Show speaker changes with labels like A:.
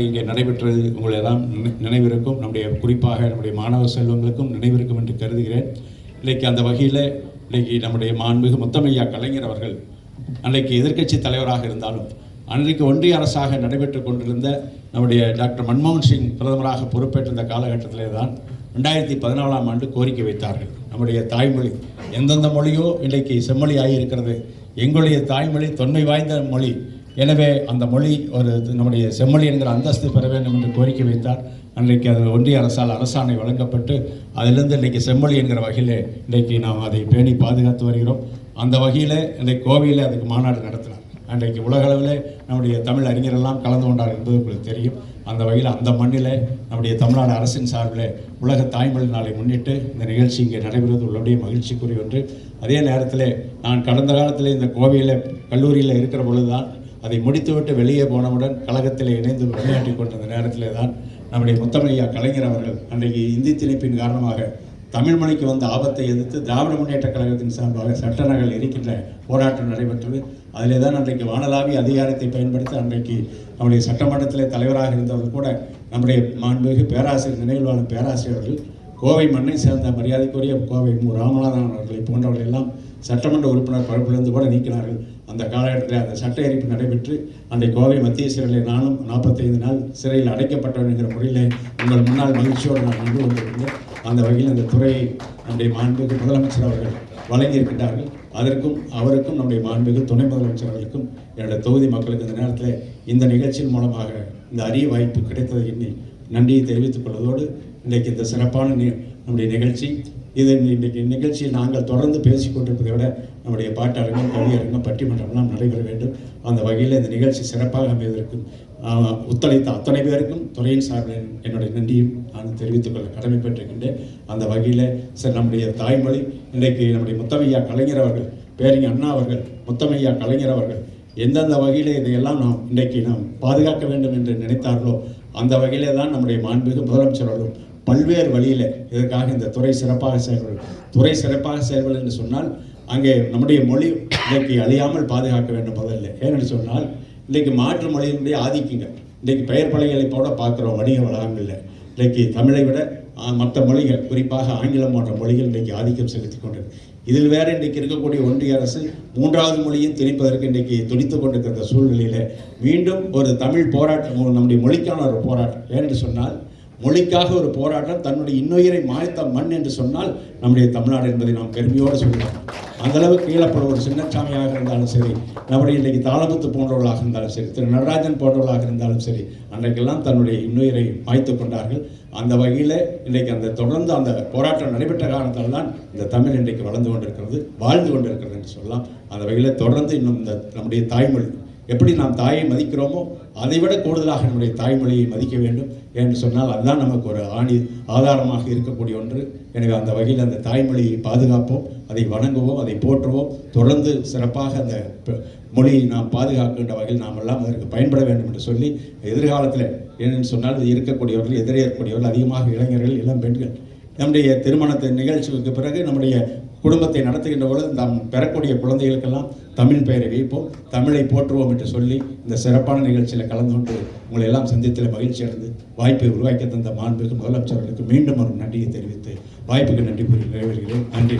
A: இங்கே நடைபெற்றது உங்களை எல்லாம் நினைவிருக்கும். நம்முடைய குறிப்பாக நம்முடைய மாணவ செல்வங்களுக்கும் நினைவிருக்கும் என்று கருதுகிறேன். இன்றைக்கு அந்த வகையில் இன்றைக்கு நம்முடைய மாண்புமிகு முத்தமையா கலைஞர் அவர்கள் அன்றைக்கு எதிர்க்கட்சி தலைவராக இருந்தாலும் அன்றைக்கு ஒன்றிய அரசாக நடைபெற்று கொண்டிருந்த நம்முடைய டாக்டர் மன்மோகன் சிங் பிரதமராக பொறுப்பேற்றிருந்த காலகட்டத்திலே தான் ரெண்டாயிரத்தி பதினாலாம் ஆண்டு கோரிக்கை வைத்தார்கள். நம்முடைய தாய்மொழி எந்தெந்த மொழியோ இன்றைக்கு செம்மொழி இருக்கிறது எங்களுடைய தாய்மொழி தொன்மை வாய்ந்த மொழி எனவே அந்த மொழி ஒரு நம்முடைய செம்மொழி என்கிற அந்தஸ்து பெற வேண்டும் என்று கோரிக்கை வைத்தார். அன்றைக்கு அது ஒன்றிய அரசால் அரசாணை வழங்கப்பட்டு அதிலிருந்து இன்றைக்கு செம்மொழி என்கிற வகையில் இன்றைக்கு நாம் அதை பேணி பாதுகாத்து வருகிறோம். அந்த வகையில் இன்றைக்கு கோவையில் அதுக்கு மாநாடு நடத்தினார். அன்றைக்கு உலகளவில் நம்முடைய தமிழ் அறிஞரெல்லாம் கலந்து கொண்டார் என்பது உங்களுக்கு தெரியும். அந்த வகையில் அந்த மண்ணில் நம்முடைய தமிழ்நாடு அரசின் சார்பில் உலக தாய்மொழி நாளை முன்னிட்டு இந்த நிகழ்ச்சி இங்கே நடைபெறுவது உள்ளபடியே மகிழ்ச்சிக்குரிய ஒன்று. அதே நேரத்தில் நான் கடந்த காலத்தில் இந்த கோவையில் கல்லூரியில் இருக்கிற பொழுதுதான் அதை முடித்துவிட்டு வெளியே போனவுடன் கழகத்தில் இணைந்து விளையாட்டி கொண்டிருந்த நேரத்தில் தான் நம்முடைய முத்தமையா கலைஞர் அவர்கள் அன்றைக்கு இந்தி திணிப்பின் காரணமாக தமிழ் மொழிக்கு வந்த ஆபத்தை எதிர்த்து திராவிட முன்னேற்ற கழகத்தின் சார்பாக சட்ட நகல் இருக்கின்ற போராட்டம் நடைபெற்றது. அதிலே தான் அன்றைக்கு வானலாவிய அதிகாரத்தை பயன்படுத்தி அன்றைக்கு நம்முடைய சட்டமன்றத்திலே தலைவராக இருந்தவர்கள் கூட நம்முடைய மாண்புமிகு பேராசிரியர் நினைவில் வாழும் பேராசிரியர்கள் கோவை மண்ணை சேர்ந்த மரியாதைக்குரிய கோவை மு. ராமநாதன் அவர்களை போன்றவர்கள் எல்லாம் சட்டமன்ற உறுப்பினர் பரப்பிலிருந்து கூட நீக்கினார்கள். அந்த காலகட்டத்தில் அந்த சட்ட எரிப்பு நடைபெற்று அன்றை கோவை மத்திய சிறையில் நானும் நாற்பத்தைந்து நாள் சிறையில் அடைக்கப்பட்டவன் என்கிற முறையில் உங்கள் முன்னால் மகிழ்ச்சியோடு நான் நின்று கொண்டிருந்தேன் அந்த வகையில் அந்த துறையை நம்முடைய மாண்புக்கு முதலமைச்சர் அவர்கள் வழங்கியிருக்கின்றார்கள். அதற்கும் அவருக்கும் நம்முடைய மாண்புக்கு துணை முதலமைச்சர் அவர்களுக்கும் என்னுடைய தொகுதி மக்களுக்கு இந்த நேரத்தில் இந்த நிகழ்ச்சியின் மூலமாக இந்த அரிய வாய்ப்பு கிடைத்ததை எண்ணி நன்றியை தெரிவித்துக் கொள்வதோடு இன்றைக்கு இந்த சிறப்பான நம்முடைய நிகழ்ச்சி. இது இன்றைக்கு நிகழ்ச்சியில் நாங்கள் தொடர்ந்து பேசி கொண்டிருப்பதை விட நம்முடைய பாட்டரங்கம் கவியரங்கம் பட்டிமன்றம்லாம் நடைபெற வேண்டும். அந்த வகையில் இந்த நிகழ்ச்சி சிறப்பாக அமைவதற்கு ஒத்துழைத்த அத்தனை பேருக்கும் துறையின் சார்பில் என்னுடைய நன்றியும் நான் தெரிவித்துக் கொள்ள கடமைப்பட்டிருக்கின்றேன். அந்த வகையில் சார் நம்முடைய தாய்மொழி இன்றைக்கு நம்முடைய முத்தமையா கலைஞர் அவர்கள் பேரிங்க அண்ணா அவர்கள் முத்தமையா கலைஞர் அவர்கள் எந்தெந்த வகையில் இதையெல்லாம் நாம் இன்றைக்கு நாம் பாதுகாக்க வேண்டும் என்று நினைத்தார்களோ அந்த வகையிலே தான் நம்முடைய மாண்புமிகு முதலமைச்சர் அவர்களும் பல்வேறு வழியில் இதற்காக இந்த துறை சிறப்பாக செயல்படும் துறை சிறப்பாக செயல்படும் என்று சொன்னால் அங்கே நம்முடைய மொழி இன்றைக்கு அழியாமல் பாதுகாக்க வேண்டும் முதல்ல ஏனென்று சொன்னால் இன்றைக்கு மாற்று மொழியினுடைய ஆதிக்கங்க. இன்றைக்கு பெயர் பலகைகளை போட பார்க்குறோம் வணிக வளாகங்களில். இன்றைக்கு தமிழை விட மற்ற மொழிகள் குறிப்பாக ஆங்கிலம் போன்ற மொழிகள் இன்றைக்கு ஆதிக்கம் செலுத்தி கொண்டது. இதில் வேற இன்றைக்கு இருக்கக்கூடிய ஒன்றிய அரசு மூன்றாவது மொழியும் திணிப்பதற்கு இன்றைக்கு துடித்து கொண்டிருக்கிற சூழ்நிலையில் மீண்டும் ஒரு தமிழ் போராட்டம் நம்முடைய மொழிக்கான ஒரு போராட்டம். ஏன்னு சொன்னால் மொழிக்காக ஒரு போராட்டம் தன்னுடைய இன்னுயிரை மாய்த்த மண் என்று சொன்னால் நம்முடைய தமிழ்நாடு என்பதை நாம் பெருமையோடு சொல்லலாம் அந்த அளவுக்கு கீழப்பட ஒரு சின்னச்சாமியாக இருந்தாலும் சரி நம்முடைய இன்றைக்கு தாளமுத்து போன்றவர்களாக இருந்தாலும் சரி திரு நடராஜன் போன்றவர்களாக இருந்தாலும் சரி அன்றைக்கெல்லாம் தன்னுடைய இன்னுயிரை மாய்த்து கொண்டார்கள். அந்த வகையில் இன்றைக்கு அந்த தொடர்ந்து அந்த போராட்டம் நடைபெற்ற காரணத்தால் தான் இந்த தமிழ் இன்றைக்கு வளர்ந்து கொண்டிருக்கிறது வாழ்ந்து கொண்டிருக்கிறது என்று சொல்லலாம். அந்த வகையில் தொடர்ந்து இன்னும் இந்த நம்முடைய தாய்மொழி எப்படி நாம் தாயை மதிக்கிறோமோ அதைவிட கூடுதலாக நம்முடைய தாய்மொழியை மதிக்க வேண்டும் என்று சொன்னால் அதுதான் நமக்கு ஒரு ஆணி ஆதாரமாக இருக்கக்கூடிய ஒன்று. எனவே அந்த வகையில் அந்த தாய்மொழியை பாதுகாப்போம் அதை வணங்குவோம் அதை போற்றுவோம். தொடர்ந்து சிறப்பாக அந்த மொழியை நாம் பாதுகாக்கின்ற வகையில் நாம் எல்லாம் அதற்கு பயன்பட வேண்டும் என்று சொல்லி எதிர்காலத்தில் ஏனென்று சொன்னால் இது இருக்கக்கூடியவர்கள் எதிரே இருக்கக்கூடியவர்கள் அதிகமாக இளைஞர்கள் இளம் பெண்கள். நம்முடைய திருமணத்தின் நிகழ்ச்சிக்கு பிறகு நம்முடைய குடும்பத்தை நடத்துகின்ற பொழுது நாம் பெறக்கூடிய குழந்தைகளுக்கெல்லாம் தமிழ் பெயரை வைப்போம் தமிழை போற்றுவோம் என்று சொல்லி இந்த சிறப்பான நிகழ்ச்சியில் கலந்து கொண்டு உங்களை எல்லாம் சந்தித்தில் மகிழ்ச்சி அடைந்து வாய்ப்பை உருவாக்கி தந்த மாண்புக்கு முதலமைச்சர்களுக்கு மீண்டும் ஒரு நன்றியை தெரிவித்து வாய்ப்புக்கு நன்றி கூறி நிறைவேறுகிறேன். நன்றி.